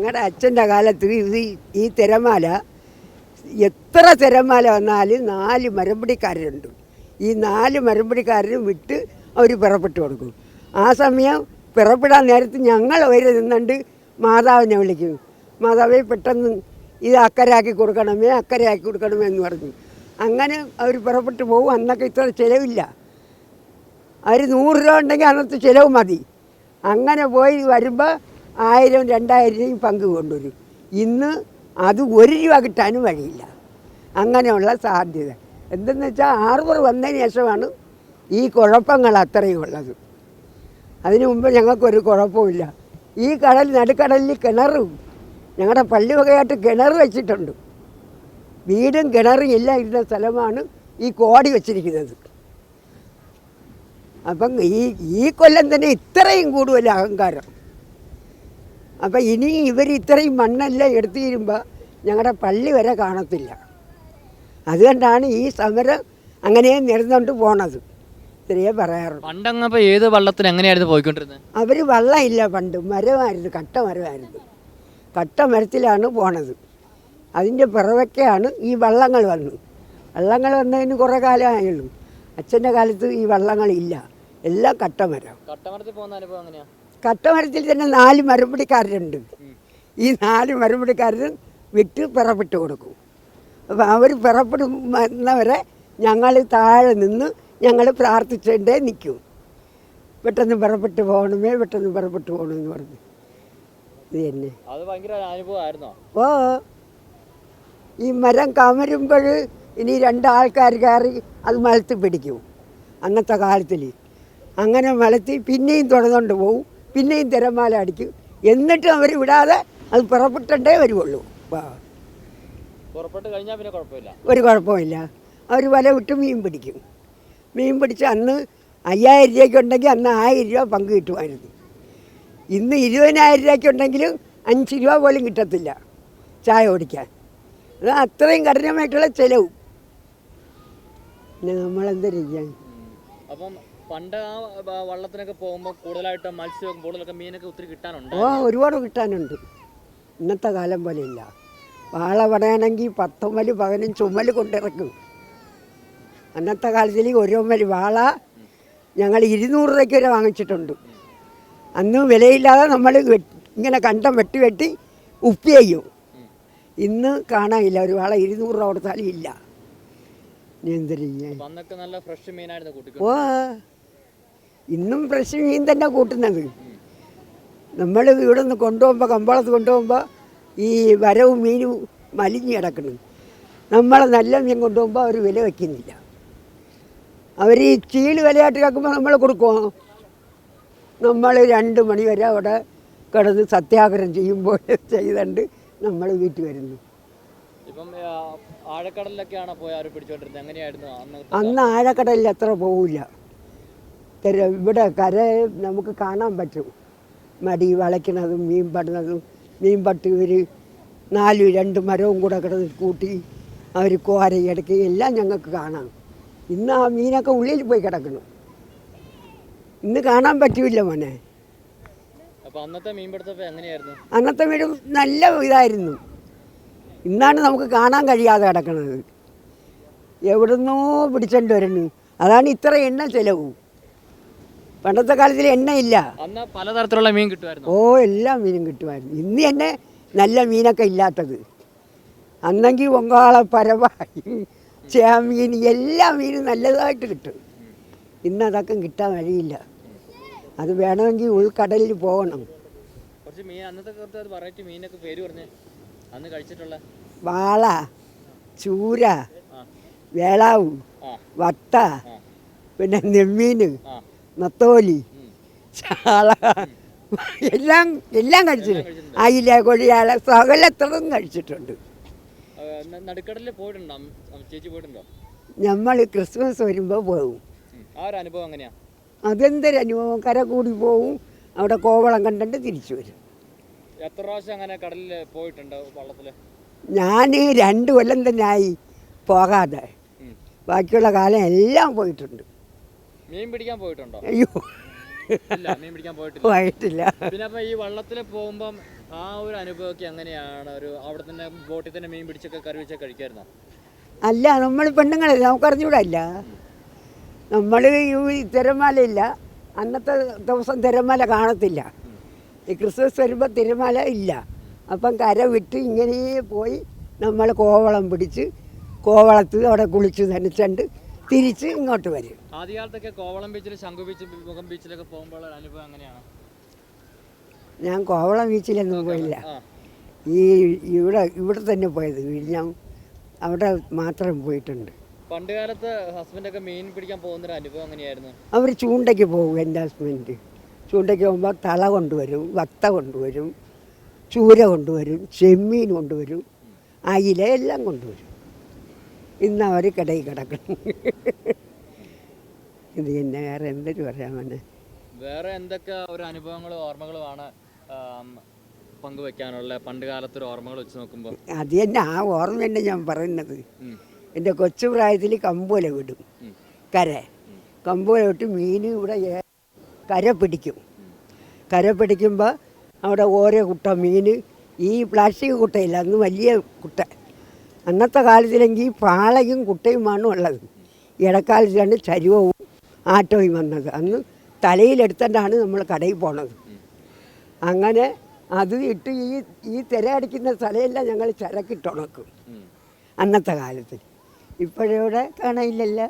ഞങ്ങളുടെ അച്ഛന്റെ കാലത്ത് ഇത് ഈ തിരമാല എത്ര തിരമാല വന്നാലും നാല് മരമ്പടിക്കാരുണ്ട് ഈ നാല് മരമ്പടിക്കാരനും വിട്ട് അവർ പിറപ്പെട്ട് കൊടുക്കും. ആ സമയം പിറപ്പെടാൻ നേരത്ത് ഞങ്ങൾ വരെ നിന്നുണ്ട് മാതാവിനെ വിളിക്കും. മാതാവെ പെട്ടെന്ന് ഇത് അക്കരയാക്കി കൊടുക്കണമേ അക്കരയാക്കി കൊടുക്കണമേ എന്ന് പറഞ്ഞു. അങ്ങനെ അവർ പുറപ്പെട്ടു പോകും. അന്നൊക്കെ ഇത്ര ചിലവില്ല. അവർ നൂറ് രൂപ ഉണ്ടെങ്കിൽ അന്നത്തെ ചിലവ് മതി. അങ്ങനെ പോയി വരുമ്പോൾ ആയിരം രണ്ടായിരം രൂപയും പങ്ക് കൊണ്ടുവരും ഇന്ന് അത് ഒരു രൂപ കിട്ടാനും വഴിയില്ല. അങ്ങനെയുള്ള സാധ്യത. എന്തെന്ന് വെച്ചാൽ ആർവർ വന്നതിന് ശേഷമാണ് ഈ കുഴപ്പങ്ങൾ അത്രയും ഉള്ളത്. അതിനു മുമ്പ് ഞങ്ങൾക്കൊരു കുഴപ്പമില്ല ഈ കടൽ നടുക്കടലിൽ കിണറും ഞങ്ങളുടെ പള്ളി വകയായിട്ട് കിണർ വെച്ചിട്ടുണ്ട്. വീടും കിണറും എല്ലാം ഇരുന്ന സ്ഥലമാണ് ഈ കോടി വെച്ചിരിക്കുന്നത്. അപ്പം ഈ ഈ കൊല്ലം തന്നെ ഇത്രയും കൂടുതൽ അഹങ്കാരം. അപ്പം ഇനി ഇവർ ഇത്രയും മണ്ണെല്ലാം എടുത്തു തരുമ്പോൾ ഞങ്ങളുടെ പള്ളി വരെ കാണത്തില്ല. അതുകൊണ്ടാണ് ഈ സമരം അങ്ങനെ നിരന്നുകൊണ്ട് പോണത്. ഇത്രയേ പറയാറുള്ളൂ. പണ്ടങ്ങപ്പോ ഏത് വള്ളത്തിന് എങ്ങനെയായിരുന്നു പോയിക്കൊണ്ടിരുന്നത് അവർ വള്ളമില്ല പണ്ട് മരമായിരുന്നു കട്ട മരമായിരുന്നു. കട്ട മരത്തിലാണ് പോണത്. അതിന്റെ പിറവൊക്കെയാണ് ഈ വള്ളങ്ങൾ വന്നത് വള്ളങ്ങൾ വന്നതിന് കുറേ കാലമായുള്ളൂ. അച്ഛന്റെ കാലത്ത് ഈ വള്ളങ്ങളില്ല. എല്ലാം കട്ടമരം. കട്ടമരത്തിൽ പോകുന്ന അനുഭവം എങ്ങനെയാ? കട്ടമരത്തിൽ തന്നെ നാല് മരമ്പടിക്കാരുണ്ട് ഈ നാല് മരമ്പടിക്കാരൻ വിട്ട് പിറപ്പെട്ട് കൊടുക്കും. അപ്പോൾ അവർ പിറപ്പെടുന്നവരെ ഞങ്ങൾ താഴെ നിന്ന് ഞങ്ങൾ പ്രാർത്ഥിച്ചേണ്ടേ നിൽക്കും. പെട്ടെന്ന് പുറപ്പെട്ട് പോകണമേ പെട്ടെന്ന് പുറപ്പെട്ട് പോകണമെന്ന് പറഞ്ഞു. ഇത് തന്നെ. ഓ. ഈ മരം കമരുമ്പോൾ ഇനി രണ്ടാൾക്കാർ കയറി അത് മലത്തി പിടിക്കും. അന്നത്തെ കാലത്തിൽ അങ്ങനെ മലത്തി പിന്നെയും തുടർന്നുകൊണ്ട് പോവും. പിന്നെയും തിരമാല അടിക്കും. എന്നിട്ടും അവർ വിടാതെ അത് പുറപ്പെട്ടേ വരുവുള്ളൂ. പുറപ്പെട്ട് കഴിഞ്ഞാൽ പിന്നെ കുഴപ്പമില്ല. ഒരു കുഴപ്പമില്ല. അവർ വല വിട്ട് മീൻ പിടിക്കും. മീൻ പിടിച്ച് അന്ന് അയ്യായിരം രൂപയ്ക്ക് ഉണ്ടെങ്കിൽ അന്ന് ആയിരം രൂപ പങ്ക് കിട്ടുമായിരുന്നു. ഇന്ന് ഇരുപതിനായിരം രൂപയ്ക്ക് ഉണ്ടെങ്കിലും അഞ്ച് രൂപ പോലും കിട്ടത്തില്ല ചായ ഓടിക്കാൻ അത് അത്രയും കഠിനമായിട്ടുള്ള ചിലവ്. പിന്നെ നമ്മളെന്ത് ചെയ്യാൻ? അപ്പം പണ്ട് ആ വള്ളത്തിനൊക്കെ പോകുമ്പോൾ കൂടുതലായിട്ട് മത്സ്യം കൂടുതലൊക്കെ മീനൊക്കെ ഒത്തിരി കിട്ടാനുണ്ട്. ഓ ഒരുപാട് കിട്ടാനുണ്ട്. ഇന്നത്തെ കാലം പോലെ ഇല്ല വാള പടയണമെങ്കിൽ പത്തൊമ്പൽ പതിനഞ്ച് ചുമൽ കൊണ്ടിറക്കും. അന്നത്തെ കാലത്തിൽ ഒരൊമ്പൽ വാള ഞങ്ങൾ ഇരുന്നൂറ് രൂപയ്ക്ക് വരെ വാങ്ങിച്ചിട്ടുണ്ട്. അന്ന് വിലയില്ലാതെ നമ്മൾ ഇങ്ങനെ കണ്ടം വെട്ടി വെട്ടി ഉപ്പി ചെയ്യും. ഇന്ന് കാണാനില്ല ഒരു വാള ഇരുന്നൂറ് രൂപ കൊടുത്താലും ഇല്ല. ഇനി എന്ത് ചെയ്യാൻ അപ്പൊ അന്നൊക്കെ നല്ല ഫ്രഷ് മീനായിരുന്നു കൂട്ടിക്കോ ഓ ഇന്നും ഫ്രഷ് മീൻ തന്നെ കൂട്ടുന്നത്. നമ്മൾ ഇവിടെ നിന്ന് കൊണ്ടുപോകുമ്പോൾ കമ്പളത്ത് കൊണ്ടുപോകുമ്പോൾ ഈ വരവും മീനും മലിഞ്ഞു കിടക്കണം. നമ്മൾ നല്ല മീൻ കൊണ്ടുപോകുമ്പോൾ അവർ വില വയ്ക്കുന്നില്ല അവർ ഈ ചീൽ വിലയായിട്ട് കേൾക്കുമ്പോൾ നമ്മൾ കൊടുക്കുമോ നമ്മൾ രണ്ട് മണി വരെ അവിടെ കിടന്ന് സത്യാഗ്രഹം ചെയ്യുമ്പോൾ ചെയ്തുകൊണ്ട് നമ്മൾ വീട്ടിൽ വരുന്നു. അന്ന്? ആഴക്കടലിൽ എത്ര പോവില്ല. തെര ഇവിടെ കര നമുക്ക് കാണാൻ പറ്റും. മടി വളയ്ക്കണതും മീൻ പടുന്നതും മീൻ പട്ട് ഇവർ നാല് രണ്ട് മരവും കൂടെ കിടന്ന് കൂട്ടി അവർ കോരയെടുക്കുകയും എല്ലാം ഞങ്ങൾക്ക് കാണാം. ഇന്ന് ആ മീനൊക്കെ ഉള്ളിൽ പോയി കിടക്കണം ഇന്ന് കാണാൻ പറ്റൂല മോനെ. അന്നത്തെ മീൻ വീട് നല്ല ഇതായിരുന്നു. ഇന്നാണ് നമുക്ക് കാണാൻ കഴിയാതെ കിടക്കുന്നത് എവിടുന്നോ പിടിച്ചോണ്ട് വരുന്നു അതാണ് ഇത്ര എണ്ണ ചിലവ്. പണ്ടത്തെ കാലത്തിൽ എണ്ണയില്ല അന്ന് പലതരത്തിലുള്ള മീൻ കിട്ടുമായിരുന്നു. ഓ എല്ലാ മീനും കിട്ടുമായിരുന്നു. ഇന്ന് തന്നെ നല്ല മീനൊക്കെ ഇല്ലാത്തത്. അന്നെങ്കിൽ പൊങ്കാള പരവായി ചേമീൻ എല്ലാ മീനും നല്ലതായിട്ട് കിട്ടും. ഇന്ന് അതൊക്കെ കിട്ടാൻ വഴിയില്ല. അത് വേണമെങ്കിൽ ഉൾക്കടലിൽ പോകണം. കുറച്ച് മീൻ അന്നത്തെ വെറൈറ്റി മീനൊക്കെ പേര് പറഞ്ഞേ. അന്ന് കഴിച്ചിട്ടുള്ള? വാള ചൂര വേളാവും വട്ട പിന്നെ നെമ്മീൻ നത്തോലി ചാള. എല്ലാം എല്ലാം കഴിച്ചിട്ടുണ്ട്. അയില കൊടിയാല സകലത്രതും കഴിച്ചിട്ടുണ്ട്. നടുക്കടലിൽ പോയിട്ടുണ്ടോ? ചേച്ചി പോയിട്ടുണ്ടോ? നമ്മൾ ക്രിസ്മസ് വരുമ്പോൾ പോകും അനുഭവം എങ്ങനെയാ? അതെന്തൊരു അനുഭവം കര കൂടി പോവും. അവിടെ കോവളം കണ്ടിട്ട് തിരിച്ചു വരും. എത്ര പ്രാവശ്യം അങ്ങനെ കടലിൽ പോയിട്ടുണ്ട് വള്ളത്തിൽ? ഞാൻ രണ്ട് കൊല്ലം തന്നെ ആയി പോകാതെ ബാക്കിയുള്ള കാലം എല്ലാം പോയിട്ടുണ്ട്. മീൻ പിടിക്കാൻ പോയിട്ടുണ്ടോ? അയ്യോ. ഇല്ല മീൻ പിടിക്കാൻ പോയിട്ടില്ല. പോയിട്ടില്ല. പിന്നെ അപ്പൊ ഈ വള്ളത്തിൽ പോകുമ്പം ആ ഒരു അനുഭവമൊക്കെ എങ്ങനെയാണ്? ഒരു അവിടെ തന്നെ ബോട്ടിൽ തന്നെ മീൻ പിടിച്ചൊക്കെ കറി വെച്ചൊക്കെ കഴിക്കായിരുന്നോ? അല്ല നമ്മൾ പെണ്ണുങ്ങളെ നമുക്ക് അറിഞ്ഞൂടല്ല. നമ്മൾ ഈ തിരമാലയില്ല. അന്നത്തെ ദിവസം തിരമാല കാണത്തില്ല. ഈ ക്രിസ്മസ് വരുമ്പോൾ തിരമാല ഇല്ല. അപ്പം കര വിട്ട് ഇങ്ങനെ പോയി നമ്മൾ കോവളം പിടിച്ച് കോവളത്ത് അവിടെ കുളിച്ച് നനച്ചുണ്ട് തിരിച്ച് ഇങ്ങോട്ട് വരും. ആദ്യകാലത്തൊക്കെ കോവളം ബീച്ചിൽ ശംഖു ബീച്ച് മുഖം ബീച്ചിലൊക്കെ പോകുമ്പോൾ ഒരു അനുഭവം എങ്ങനെയാണ്? ഞാൻ കോവളം ബീച്ചിലൊന്നും പോയില്ല. ഈ ഇവിടെ ഇവിടെ തന്നെ പോയത്. ഞാൻ അവിടെ മാത്രം പോയിട്ടുണ്ട്. പണ്ട് കാലത്ത് ഹസ്ബൻഡൊക്കെ മീൻ പിടിക്കാൻ പോകുന്ന ഒരു അനുഭവം എങ്ങനെയായിരുന്നു? അവർ ചൂണ്ടയ്ക്ക് പോകും എന്റെ ഹസ്ബൻഡ് ചൂണ്ടയ്ക്ക് പോകുമ്പോൾ തള കൊണ്ടുവരും വത്ത കൊണ്ടുവരും ചൂര കൊണ്ടുവരും ചെമ്മീൻ കൊണ്ടുവരും അയില എല്ലാം കൊണ്ടുവരും. ഇന്ന് അവർ കടയിൽ കിടക്കണം. ഇത് എന്നെ വേറെ എന്തൊരു പറയാൻ മോനെ? വേറെ എന്തൊക്കെ ഒരു അനുഭവങ്ങളും ഓർമ്മകളുമാണ് ആണ് പങ്കുവെക്കാനുള്ള പണ്ട് കാലത്തെ ഒരു ഓർമ്മകൾ വെച്ച് നോക്കുമ്പോൾ അത് തന്നെ ആ ഓർമ്മ തന്നെ ഞാൻ പറയുന്നത്. എന്റെ കൊച്ചു പ്രായത്തിൽ കമ്പോല വിടും. കര. കമ്പോല വിട്ട് മീൻ ഇവിടെ കര പിടിക്കും. കര പിടിക്കുമ്പോൾ അവിടെ ഓരോ കുട്ട മീൻ ഈ പ്ലാസ്റ്റിക് കുട്ടയില്ല അന്ന് വലിയ കുട്ട. അന്നത്തെ കാലത്തിലെങ്കിൽ പാളയും കുട്ടയുമാണ് ഉള്ളത്. ഇടക്കാലത്താണ് ചരുവവും ആട്ടോയും വന്നത്. അന്ന് തലയിലെടുത്തിട്ടാണ് നമ്മൾ കടയിൽ പോണത്. അങ്ങനെ അത് ഇട്ട് ഈ ഈ തിര അടിക്കുന്ന സ്ഥലമെല്ലാം ഞങ്ങൾ ചരക്കിട്ടുണക്കും അന്നത്തെ കാലത്തിൽ ഇപ്പോഴിവിടെ കാണാനില്ലല്ലോ.